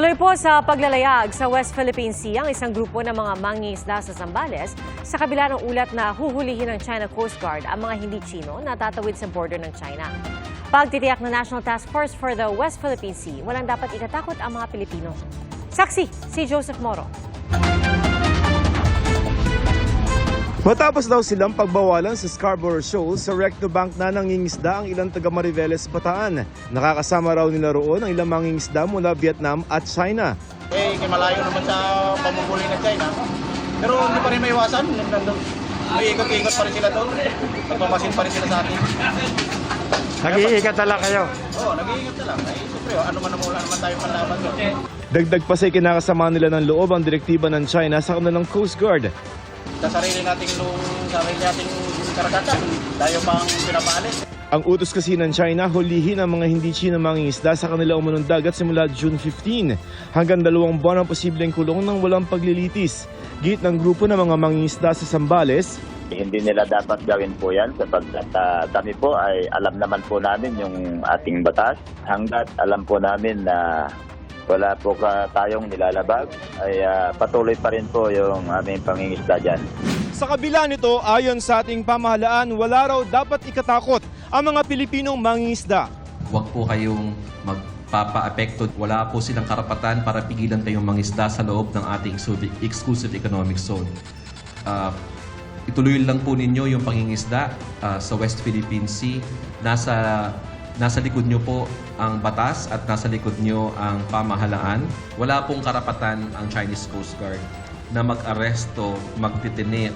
Tuloy po sa paglalayag sa West Philippine Sea ang isang grupo ng mga mangingisda sa Zambales sa kabila ng ulat na huhulihin ng China Coast Guard ang mga hindi Chino na tatawid sa border ng China. Pagtitiyak ng National Task Force for the West Philippine Sea, walang dapat ikatakot ang mga Pilipino. Saksi, si Joseph Moro. Matapos daw silang pagbawalan sa Scarborough Shoal, sa Recto Bank na nangingisda ang ilang taga Mariveles Bataan. Nakakasama raw nila roon ang ilang mangingisda mula Vietnam at China. Eh, kay malayo naman sa pamumuli ng China. Pero hindi pa rin maiwasan. Nandun, may ikot-ikot pa rin sila doon. Nagmamasin pa rin sila sa atin. Nag-iikat na lang kayo. Oo, nag-iingat na lang. Eh, siyempre, ano man ang wala naman tayo panlaban doon. Dagdag pa sa kinakasama nila ng loob ang direktiba ng China sa kanilang Coast Guard. Sa sarili nating nung sarili nating karagatan, tayo pang pinapaalis. Ang utos kasi ng China, hulihin ang mga hindi China mangingisda sa kanilang umunong dagat simula June 15. Hanggang dalawang buwan ang posibleng kulong ng walang paglilitis. Git ng grupo ng mga mangingisda sa Sambales, Hindi nila dapat gawin po yan sapagkat ah, kami po ay alam naman po namin yung ating batas. Hanggat alam po namin na wala po ka tayong nilalabag, ay ah, patuloy pa rin po yung aming pangingisda dyan. Sa kabila nito, ayon sa ating pamahalaan, wala raw dapat ikatakot ang mga Pilipinong mangingisda. Huwag po kayong magpapa-apekto. Wala po silang karapatan para pigilan kayong mangisda sa loob ng ating exclusive economic zone. Ah, ituloy lang po ninyo yung pangingisda ah, sa West Philippine Sea. Nasa nasa likod nyo po ang batas at nasa likod nyo ang pamahalaan. Wala pong karapatan ang Chinese Coast Guard na mag-aresto, magdetene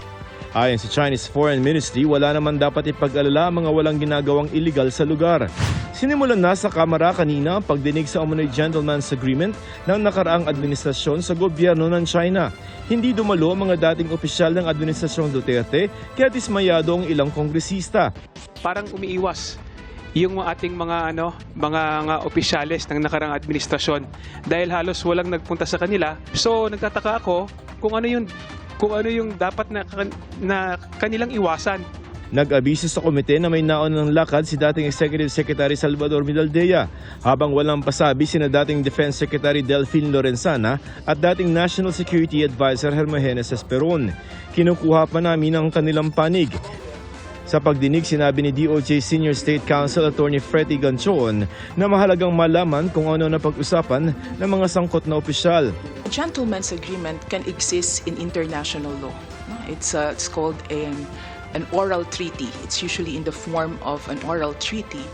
Ayon sa Chinese Foreign Ministry, wala naman dapat ipag-alala ang mga walang ginagawang illegal sa lugar. Sinimulan na sa Kamara kanina ang pagdinig sa umunoy Gentleman's Agreement ng nakaraang administrasyon sa gobyerno ng China. Hindi dumalo ang mga dating opisyal ng administrasyong Duterte kaya dismayado ang ilang kongresista. parang umiiwas yung ating mga ano mga nga opisyales ng nakarang administrasyon dahil halos walang nagpunta sa kanila so nagtataka ako kung ano yung kung ano yung dapat na, na kanilang iwasan Nag-abiso sa komite na may naon ng lakad si dating Executive Secretary Salvador Midaldea habang walang pasabi sina dating Defense Secretary Delphine Lorenzana at dating National Security Advisor Hermogenes Esperon. Kinukuha pa namin ang kanilang panig. Sa pagdinig, sinabi ni DOJ Senior State Counsel Attorney Freddy Ganchon na mahalagang malaman kung ano na pag-usapan ng mga sangkot na opisyal. A gentleman's agreement can exist in international law. It's, uh, it's called an, an oral treaty. It's usually in the form of an oral treaty.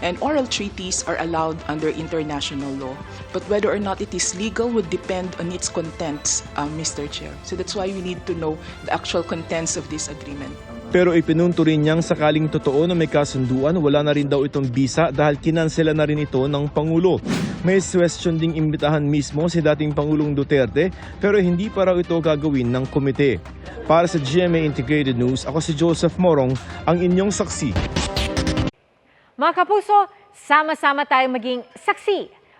And oral treaties are allowed under international law. But whether or not it is legal would depend on its contents, uh, Mr. Chair. So that's why we need to know the actual contents of this agreement. Pero ipinunto rin niyang sakaling totoo na may kasunduan, wala na rin daw itong bisa dahil kinansela na rin ito ng Pangulo. May question ding imbitahan mismo si dating Pangulong Duterte pero hindi pa raw ito gagawin ng komite. Para sa GMA Integrated News, ako si Joseph Morong, ang inyong saksi. Mga kapuso, sama-sama tayong maging saksi.